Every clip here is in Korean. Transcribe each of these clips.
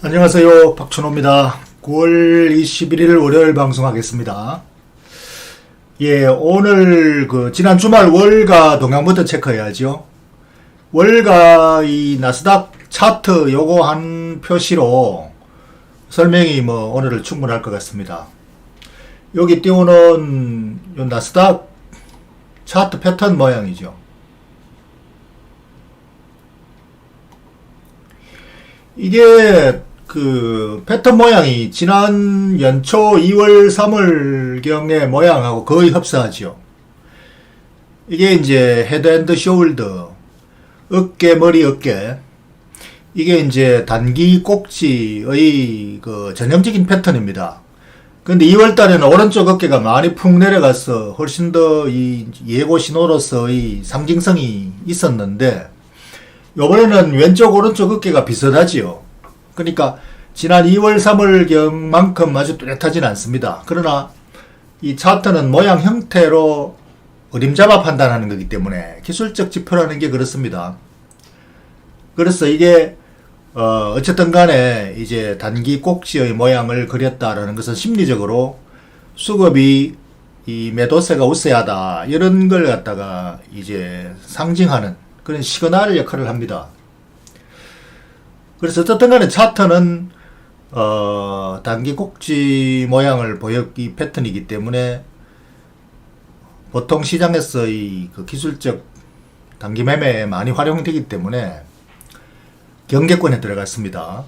안녕하세요. 박춘호입니다. 9월 21일 월요일 방송하겠습니다. 예, 오늘 그 지난 주말 월가 동향부터 체크해야죠. 월가 이 나스닥 차트 요거 한 표시로 설명이 뭐 오늘은 충분할 것 같습니다. 여기 띄우는 요 나스닥 차트 패턴 모양이죠. 이게 그 패턴 모양이 지난 연초 2월 3월 경의 모양하고 거의 흡사하죠. 이게 이제 헤드앤드 숄더 어깨 머리 어깨 이게 이제 단기 꼭지의 그 전형적인 패턴입니다. 근데 2월 달에는 오른쪽 어깨가 많이 푹 내려가서 훨씬 더 이 예고 신호로서의 상징성이 있었는데 요번에는 왼쪽 오른쪽 어깨가 비슷하지요. 그러니까 지난 2월 3월경만큼 아주 뚜렷하진 않습니다. 그러나 이 차트는 모양 형태로 어림잡아 판단하는 거기 때문에 기술적 지표라는 게 그렇습니다. 그래서 이게 어 어쨌든 간에 이제 단기 꼭지의 모양을 그렸다라는 것은 심리적으로 수급이 이 매도세가 우세하다 이런 걸 갖다가 이제 상징하는 그런 시그널 역할을 합니다. 그래서 어쨌든 간에 차트는 어, 단기 꼭지 모양을 보였기 패턴이기 때문에 보통 시장에서 이그 기술적 단기 매매에 많이 활용되기 때문에 경계권에 들어갔습니다.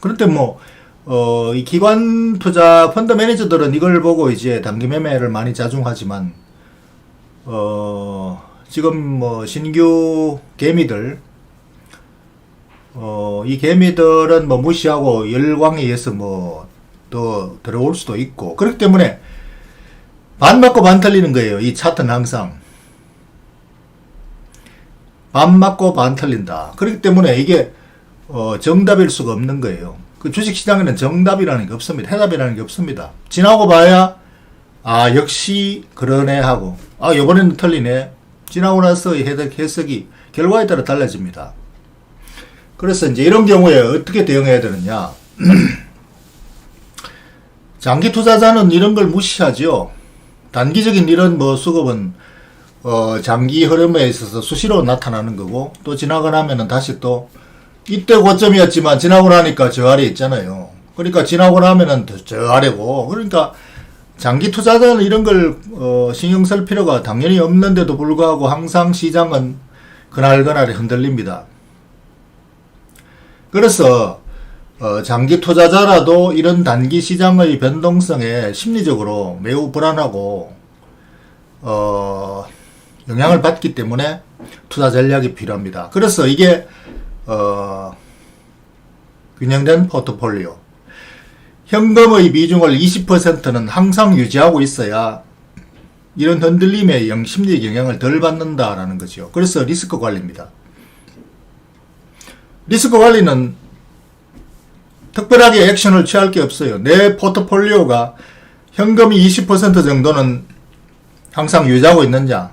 그런데 뭐, 어, 이 기관 투자 펀드 매니저들은 이걸 보고 이제 단기 매매를 많이 자중하지만, 어, 지금 뭐 신규 개미들, 어, 이 개미들은 뭐 무시하고 열광에 의해서 뭐 또 들어올 수도 있고 그렇기 때문에 반 맞고 반 틀리는 거예요. 이 차트는 항상 반 맞고 반 틀린다. 그렇기 때문에 이게 어, 정답일 수가 없는 거예요. 그 주식시장에는 정답이라는 게 없습니다. 해답이라는 게 없습니다. 지나고 봐야 아 역시 그러네 하고 아 요번에는 틀리네. 지나고 나서 해석, 해석이 결과에 따라 달라집니다. 그래서 이제 이런 경우에 어떻게 대응해야 되느냐. 장기 투자자는 이런 걸 무시하죠. 단기적인 이런 뭐 수급은 어 장기 흐름에 있어서 수시로 나타나는 거고 또 지나고 나면은 다시 또 이때 고점이었지만 지나고 나니까 저 아래 있잖아요. 그러니까 지나고 나면은 저 아래고 그러니까 장기 투자자는 이런 걸 어, 신경 쓸 필요가 당연히 없는데도 불구하고 항상 시장은 그날그날에 흔들립니다. 그래서 어, 장기 투자자라도 이런 단기 시장의 변동성에 심리적으로 매우 불안하고 어, 영향을 받기 때문에 투자 전략이 필요합니다. 그래서 이게 어, 균형된 포트폴리오 현금의 비중을 20%는 항상 유지하고 있어야 이런 흔들림의 영, 심리 영향을 덜 받는다라는 거죠. 그래서 리스크 관리입니다. 리스크 관리는 특별하게 액션을 취할 게 없어요. 내 포트폴리오가 현금이 20% 정도는 항상 유지하고 있느냐,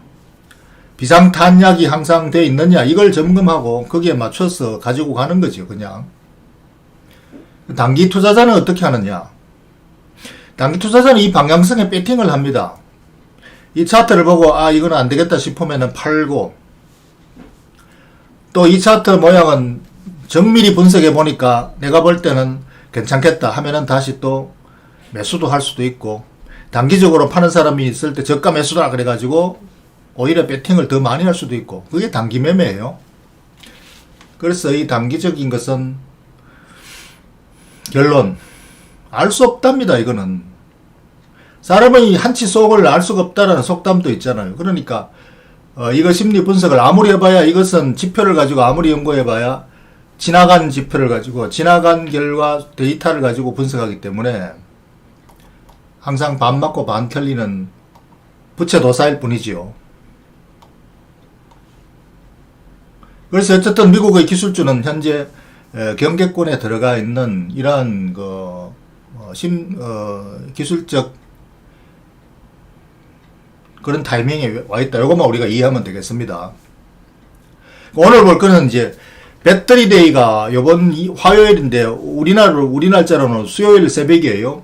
비상 탄약이 항상 돼 있느냐, 이걸 점검하고 거기에 맞춰서 가지고 가는 거죠, 그냥. 단기 투자자는 어떻게 하느냐? 단기 투자자는 이 방향성에 배팅을 합니다. 이 차트를 보고, 아, 이건 안 되겠다 싶으면 팔고, 또 이 차트 모양은 정밀히 분석해 보니까 내가 볼 때는 괜찮겠다 하면은 다시 또 매수도 할 수도 있고 단기적으로 파는 사람이 있을 때 저가 매수다 그래가지고 오히려 배팅을 더 많이 할 수도 있고 그게 단기 매매예요. 그래서 이 단기적인 것은 결론 알 수 없답니다. 이거는 사람은 한치 속을 알 수가 없다라는 속담도 있잖아요. 그러니까 어, 이거 심리 분석을 아무리 해봐야 이것은 지표를 가지고 아무리 연구해봐야 지나간 지표를 가지고 지나간 결과 데이터를 가지고 분석하기 때문에 항상 반 맞고 반 틀리는 부채 도사일 뿐이지요. 그래서 어쨌든 미국의 기술주는 현재 경계권에 들어가 있는 이러한 그 어, 심, 어, 기술적 그런 타이밍에 와 있다. 이것만 우리가 이해하면 되겠습니다. 오늘 볼 거는 이제 배터리 데이가 요번 이- 화요일인데 우리날 우리 날짜로는 수요일 새벽이에요.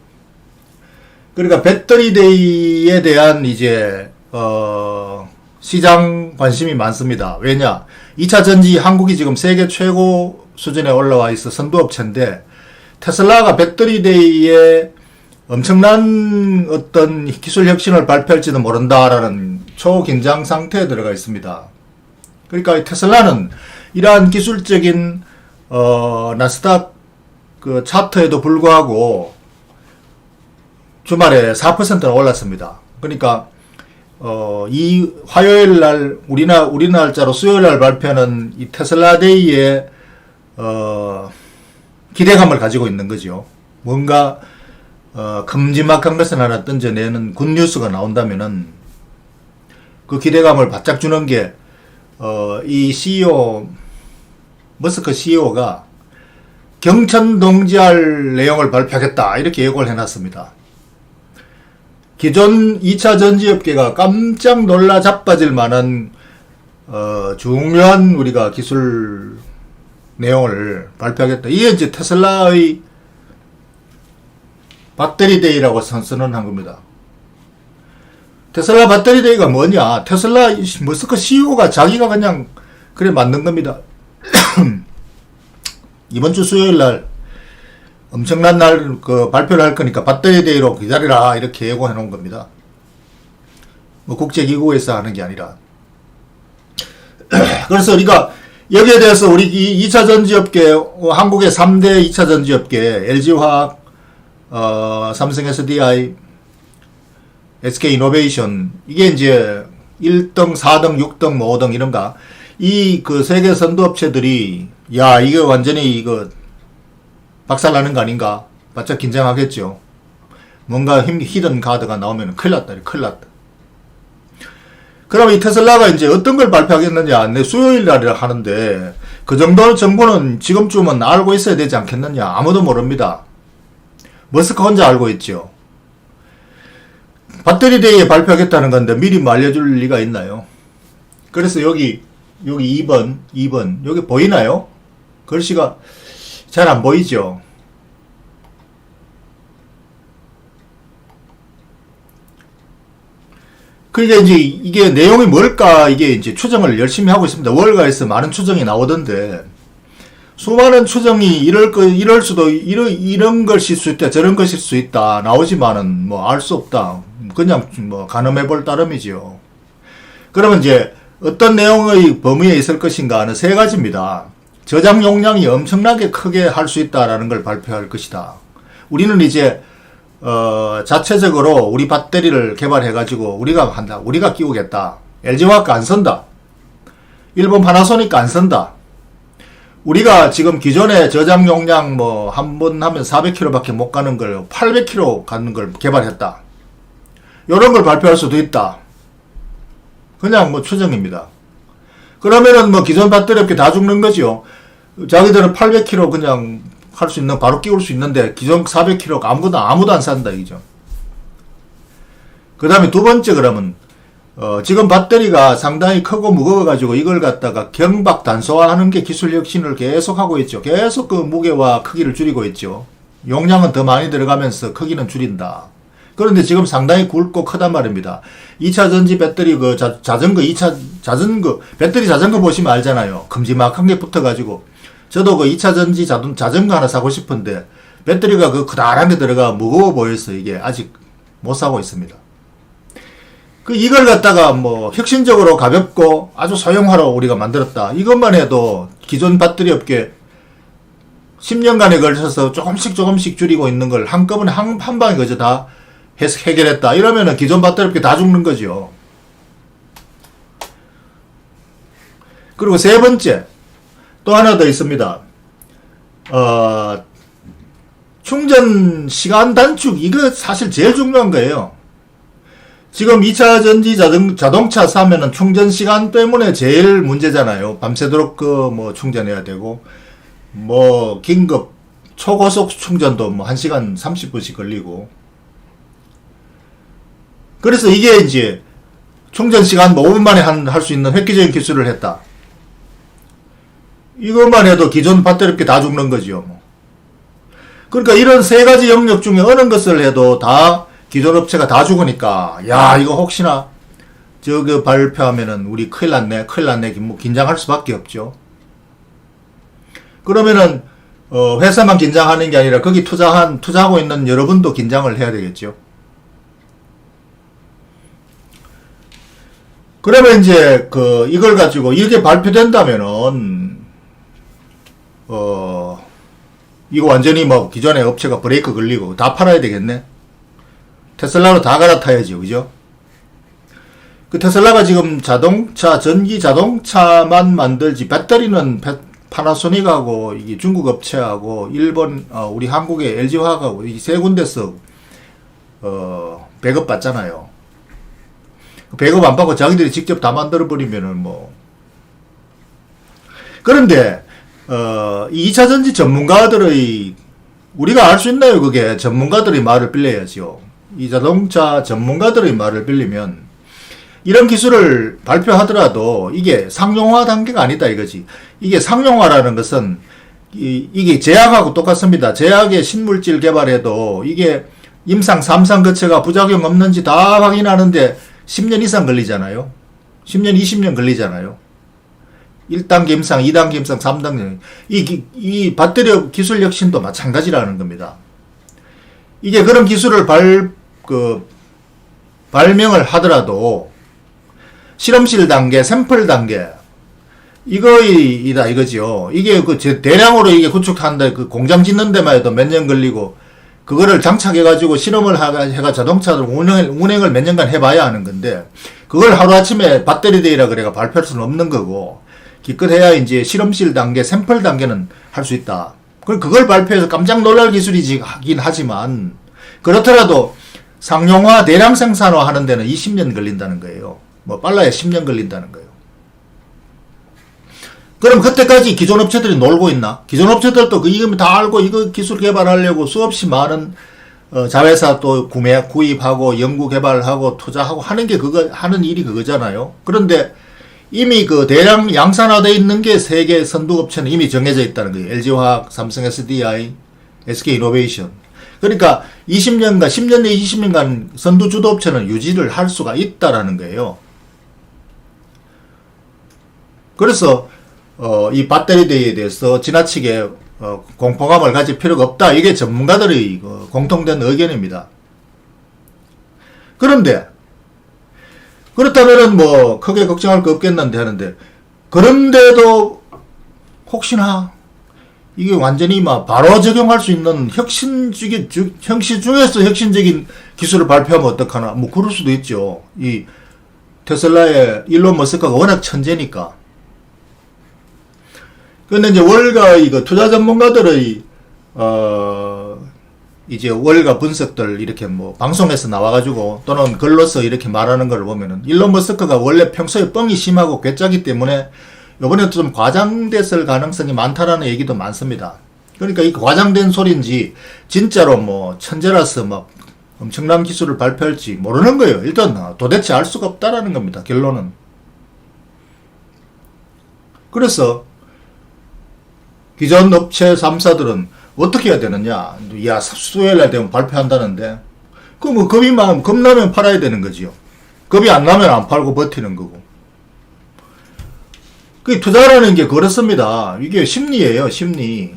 그러니까 배터리 데이에 대한 이제 어 시장 관심이 많습니다. 왜냐? 2차 전지 한국이 지금 세계 최고 수준에 올라와 있어 선두업체인데 테슬라가 배터리 데이에 엄청난 어떤 기술 혁신을 발표할지도 모른다라는 초긴장 상태에 들어가 있습니다. 그러니까 이 테슬라는 이러한 기술적인 어, 나스닥 그 차트에도 불구하고 주말에 4%나 올랐습니다. 그러니까 어, 이 화요일 날 우리나 우리 날짜로 수요일 날 발표하는 이 테슬라 데이에 어, 기대감을 가지고 있는 거죠. 뭔가 어, 큼지막한 것을 하나 던져내는 굿뉴스가 나온다면은 그 기대감을 바짝 주는 게, 어, 이 CEO, 머스크 CEO가 경천 동지할 내용을 발표하겠다. 이렇게 예고를 해놨습니다. 기존 2차 전지업계가 깜짝 놀라 자빠질 만한, 어, 중요한 우리가 기술 내용을 발표하겠다. 이게 이제 테슬라의 배터리 데이라고 선언한 겁니다. 테슬라 배터리 데이가 뭐냐? 테슬라 이 머스크 CEO가 자기가 그냥 그래 만든 겁니다. 이번 주 수요일 날 엄청난 날 그 발표를 할 거니까 배터리 데이로 기다리라 이렇게 예고해 놓은 겁니다. 뭐 국제 기구에서 하는 게 아니라. 그래서 우리가 여기에 대해서 우리 이 2차 전지업계 어, 한국의 3대 2차 전지업계 LG화학 어, 삼성 SDI, SK 이노베이션 이게 이제 1등, 4등, 6등, 뭐 5등 이런가 이 그 세계 선두 업체들이 야 이게 완전히 이거 박살나는 거 아닌가 바짝 긴장하겠죠. 뭔가 힘 히든 카드가 나오면 큰일 났다, 큰일 났다. 그럼 이 테슬라가 이제 어떤 걸 발표하겠느냐? 내 수요일 날이라 하는데 그 정도 정보는 지금쯤은 알고 있어야 되지 않겠느냐? 아무도 모릅니다. 머스크 혼자 알고 있죠. 배터리 데이에 발표하겠다는 건데 미리 뭐 알려줄 리가 있나요? 그래서 여기 여기 2번 2번 여기 보이나요? 글씨가 잘 안 보이죠. 그게 이제 이게 내용이 뭘까 이게 이제 추정을 열심히 하고 있습니다. 월가에서 많은 추정이 나오던데 수많은 추정이 이럴 거 이럴 수도 이런 이런 것일 수 있다 저런 것일 수 있다 나오지만은 뭐 알 수 없다 그냥 뭐 가늠해 볼 따름이지요. 그러면 이제 어떤 내용의 범위에 있을 것인가는 세 가지입니다. 저장 용량이 엄청나게 크게 할 수 있다라는 걸 발표할 것이다. 우리는 이제 어, 자체적으로 우리 배터리를 개발해가지고 우리가 한다. 우리가 끼우겠다. LG화학가 안 선다. 일본 파나소닉 안 선다. 우리가 지금 기존에 저장 용량 뭐 한 번 하면 400km밖에 못 가는 걸 800km 가는 걸 개발했다. 이런 걸 발표할 수도 있다. 그냥 뭐 추정입니다. 그러면은 뭐 기존 배터리 업계 다 죽는 거죠. 자기들은 800km 그냥 할 수 있는 바로 끼울 수 있는데 기존 400km 아무도 아무도 안 산다 이죠. 그다음에 두 번째 그러면 어, 지금 배터리가 상당히 크고 무거워가지고 이걸 갖다가 경박 단소화하는 게 기술 혁신을 계속 하고 있죠. 계속 그 무게와 크기를 줄이고 있죠. 용량은 더 많이 들어가면서 크기는 줄인다. 그런데 지금 상당히 굵고 크단 말입니다. 2차 전지 배터리 그 자, 자전거 2차 자전거 배터리 자전거 보시면 알잖아요. 큼지막한 게 붙어 가지고 저도 그 2차 전지 자동 자전거 하나 사고 싶은데 배터리가 그 크다란 게 들어가 무거워 보여서 이게 아직 못 사고 있습니다. 그 이걸 갖다가 뭐 혁신적으로 가볍고 아주 소형화로 우리가 만들었다. 이것만 해도 기존 배터리 업계 10년간에 걸쳐서 조금씩 조금씩 줄이고 있는 걸 한꺼번에 한, 한 방에 그저 다 해결했다. 이러면은 기존 업계 다 죽는 거죠. 그리고 세 번째, 또 하나 더 있습니다. 어, 충전 시간 단축, 이거 사실 제일 중요한 거예요. 지금 2차 전지 자동, 자동차 사면은 충전 시간 때문에 제일 문제잖아요. 밤새도록 그 뭐 충전해야 되고, 뭐 긴급 초고속 충전도 뭐 1시간 30분씩 걸리고. 그래서 이게 이제 충전 시간 뭐 5분 만에 할 수 있는 획기적인 기술을 했다. 이것만 해도 기존 배터리 업계 다 죽는 거지요. 뭐. 그러니까 이런 세 가지 영역 중에 어느 것을 해도 다 기존 업체가 다 죽으니까 야 이거 혹시나 저거 발표하면은 우리 큰일 났네 큰일 났네 뭐 긴장할 수밖에 없죠. 그러면은 어, 회사만 긴장하는 게 아니라 거기 투자한 투자하고 있는 여러분도 긴장을 해야 되겠죠. 그러면 이제 그 이걸 가지고 이게 발표된다면은 어 이거 완전히 뭐 기존의 업체가 브레이크 걸리고 다 팔아야 되겠네. 테슬라로 다 갈아타야죠, 그죠? 그 테슬라가 지금 자동차 전기 자동차만 만들지 배터리는 페- 파나소닉하고 이게 중국 업체하고 일본 어, 우리 한국의 LG화학하고 이 세 군데서 어 배급 받잖아요. 그 배급 안 받고 자기들이 직접 다 만들어 버리면은 뭐 그런데 어, 이 2차 전지 전문가들의 우리가 알 수 있나요? 그게 전문가들의 말을 빌려야죠. 이 자동차 전문가들의 말을 빌리면 이런 기술을 발표하더라도 이게 상용화 단계가 아니다 이거지. 이게 상용화라는 것은 이, 이게 제약하고 똑같습니다. 제약의 신물질 개발에도 이게 임상 3상 거체가 부작용 없는지 다 확인하는데 10년 이상 걸리잖아요. 10년, 20년 걸리잖아요. 1단계 임상, 2단계 임상, 3단계. 이, 기- 이 배터리 기술 혁신도 마찬가지라는 겁니다. 이게 그런 기술을 발, 그, 발명을 하더라도 실험실 단계, 샘플 단계, 이거이다 이거지요. 이게 그 제- 대량으로 이게 구축한다 그 공장 짓는 데만 해도 몇 년 걸리고 그거를 장착해가지고 실험을 해가 자동차를 운행 운행을 몇 년간 해봐야 하는 건데 그걸 하루 아침에 배터리 데이라 그래가 발표할 수는 없는 거고 기껏해야 이제 실험실 단계, 샘플 단계는 할 수 있다. 그 그걸 발표해서 깜짝 놀랄 기술이지 하긴 하지만 그렇더라도 상용화 대량 생산화 하는 데는 20년 걸린다는 거예요. 뭐 빨라야 10년 걸린다는 거예요. 그럼 그때까지 기존 업체들이 놀고 있나? 기존 업체들도 그 이거 다 알고 이거 기술 개발하려고 수없이 많은 어, 자회사 또 구매 구입하고 연구 개발하고 투자하고 하는 게 그거 하는 일이 그거잖아요. 그런데 이미 그 대량 양산화되어 있는 게 세계 선두 업체는 이미 정해져 있다는 거예요. LG화학, 삼성 SDI, SK 이노베이션. 그러니까 20년간 10년 내 20년간 선두 주도 업체는 유지를 할 수가 있다라는 거예요. 그래서 어, 이 배터리 대에 대해서 지나치게 어, 공포감을 가질 필요가 없다. 이게 전문가들의 그 공통된 의견입니다. 그런데 그렇다면은 뭐 크게 걱정할 거 없겠는데 하는데 그런데도 혹시나 이게 완전히 막 바로 적용할 수 있는 혁신적인 주- 혁신 중에서 혁신적인 기술을 발표하면 어떡하나 뭐 그럴 수도 있죠. 이 테슬라의 일론 머스크가 워낙 천재니까. 근데 이제 월가 이거 투자 전문가들의 어 이제 월가 분석들 이렇게 뭐 방송에서 나와가지고 또는 글로서 이렇게 말하는 걸 보면은 일론 머스크가 원래 평소에 뻥이 심하고 괴짜기 때문에 요번에 좀 과장됐을 가능성이 많다라는 얘기도 많습니다. 그러니까 이 과장된 소리인지 진짜로 뭐 천재라서 막 엄청난 기술을 발표할지 모르는 거예요. 일단 도대체 알 수가 없다라는 겁니다. 결론은. 그래서 기존 업체 3사들은 어떻게 해야 되느냐? 야, 수요일 날 되면 발표한다는데. 그뭐 겁이 막 겁나면 팔아야 되는 거지요. 겁이 안 나면 안 팔고 버티는 거고. 그 투자라는 게 그렇습니다. 이게 심리예요, 심리.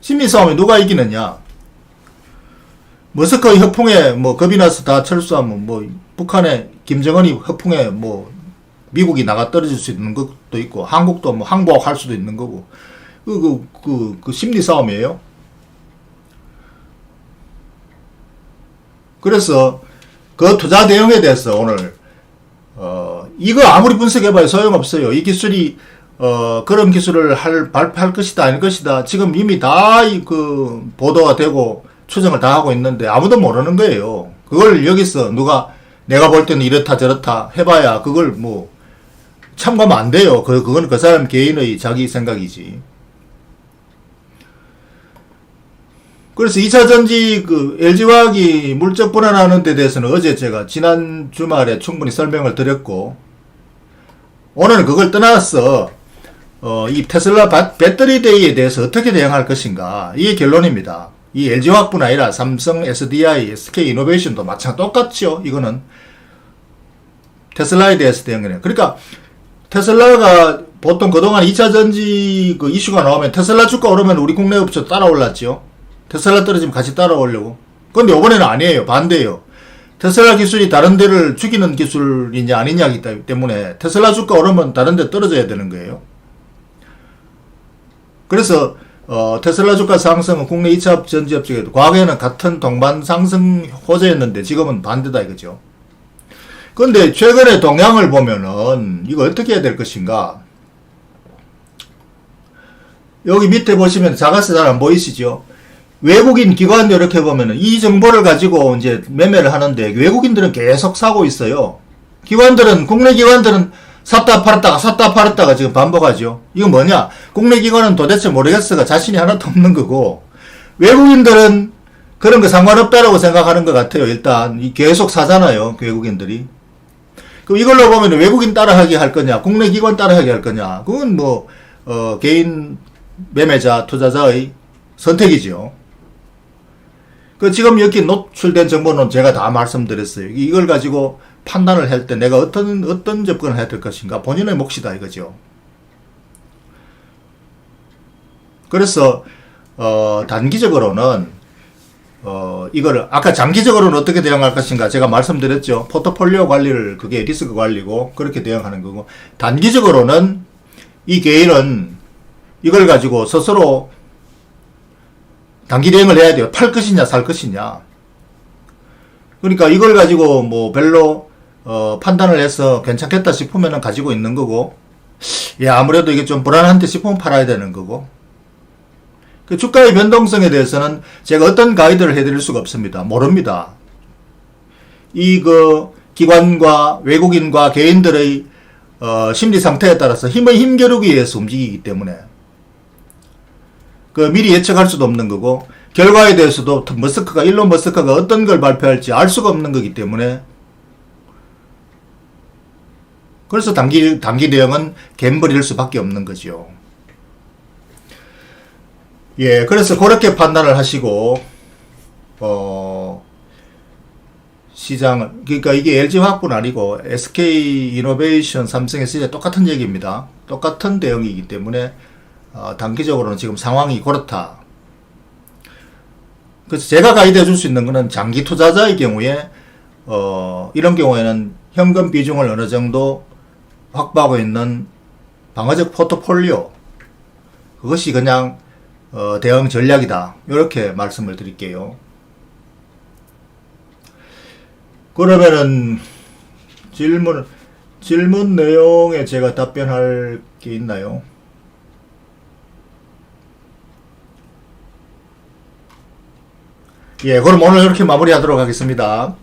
심리 싸움에 누가 이기느냐? 머스크 협풍에 뭐 겁이 나서 다 철수하면 뭐 북한의 김정은이 협풍에 뭐 미국이 나가 떨어질 수 있는 것도 있고 한국도 뭐 항복할 수도 있는 거고 그, 그, 그, 그 심리 싸움이에요. 그래서 그 투자 대응에 대해서 오늘, 어, 이거 아무리 분석해봐야 소용없어요. 이 기술이, 어, 그런 기술을 할, 발표할 것이다, 아닐 것이다. 지금 이미 다, 이, 그, 보도가 되고 추정을 다 하고 있는데 아무도 모르는 거예요. 그걸 여기서 누가 내가 볼 때는 이렇다 저렇다 해봐야 그걸 뭐, 참고하면 안 돼요. 그, 그건 그 사람 개인의 자기 생각이지. 그래서 2차 전지 그 LG화학이 물적 분할하는 데 대해서는 어제 제가 지난 주말에 충분히 설명을 드렸고 오늘은 그걸 떠나서 어, 이 테슬라 바- 배터리 데이에 대해서 어떻게 대응할 것인가 이게 결론입니다. 이 LG화학뿐 아니라 삼성, SDI, SK 이노베이션도 마찬 똑같죠. 이거는 테슬라에 대해서 대응해요. 그러니까 테슬라가 보통 그동안 2차 전지 그 이슈가 나오면 테슬라 주가 오르면 우리 국내 업체 따라 올랐죠. 테슬라 떨어지면 같이 따라오려고. 근데 이번에는 아니에요. 반대예요. 테슬라 기술이 다른 데를 죽이는 기술이냐 아니냐기 때문에 테슬라 주가 오르면 다른 데 떨어져야 되는 거예요. 그래서 어, 테슬라 주가 상승은 국내 2차 전지업체에도 과거에는 같은 동반 상승 호재였는데 지금은 반대다 이거죠. 근데 최근에 동향을 보면은 이거 어떻게 해야 될 것인가? 여기 밑에 보시면 자가세 잘 안 보이시죠? 외국인 기관 이렇게 보면은 이 정보를 가지고 이제 매매를 하는데 외국인들은 계속 사고 있어요. 기관들은 국내 기관들은 샀다 팔았다가 샀다 팔았다가 지금 반복하죠. 이거 뭐냐? 국내 기관은 도대체 모르겠어가 자신이 하나도 없는 거고 외국인들은 그런 거 상관없다라고 생각하는 것 같아요. 일단 이 계속 사잖아요. 외국인들이. 그럼 이걸로 보면 외국인 따라하게 할 거냐, 국내 기관 따라하게 할 거냐, 그건 뭐, 어, 개인 매매자, 투자자의 선택이죠. 그 지금 여기 노출된 정보는 제가 다 말씀드렸어요. 이걸 가지고 판단을 할 때 내가 어떤, 어떤 접근을 해야 될 것인가, 본인의 몫이다 이거죠. 그래서, 어, 단기적으로는 어, 이거를, 아까 장기적으로는 어떻게 대응할 것인가 제가 말씀드렸죠. 포트폴리오 관리를, 그게 리스크 관리고, 그렇게 대응하는 거고, 단기적으로는 이 개인은 이걸 가지고 스스로 단기 대응을 해야 돼요. 팔 것이냐, 살 것이냐. 그러니까 이걸 가지고 뭐 별로, 어, 판단을 해서 괜찮겠다 싶으면은 가지고 있는 거고, 예, 아무래도 이게 좀 불안한데 싶으면 팔아야 되는 거고, 그 주가의 변동성에 대해서는 제가 어떤 가이드를 해드릴 수가 없습니다. 모릅니다. 이 그 기관과 외국인과 개인들의 어, 심리 상태에 따라서 힘의 힘겨루기에 의해서 움직이기 때문에 그 미리 예측할 수도 없는 거고 결과에 대해서도 머스크가 일론 머스크가 어떤 걸 발표할지 알 수가 없는 거기 때문에 그래서 단기 단기 대응은 갬블일 수밖에 없는 거죠. 예, 그래서 그렇게 판단을 하시고, 어, 시장을, 그러니까 이게 LG 화학뿐 아니고 SK 이노베이션, 삼성, SDI 똑같은 얘기입니다. 똑같은 대응이기 때문에, 어, 단기적으로는 지금 상황이 그렇다. 그래서 제가 가이드 해 줄 수 있는 거는 장기 투자자의 경우에, 어, 이런 경우에는 현금 비중을 어느 정도 확보하고 있는 방어적 포트폴리오, 그것이 그냥 어, 대응 전략이다. 이렇게 말씀을 드릴게요. 그러면은 질문 질문 내용에 제가 답변할 게 있나요? 예, 그럼 오늘 이렇게 마무리하도록 하겠습니다.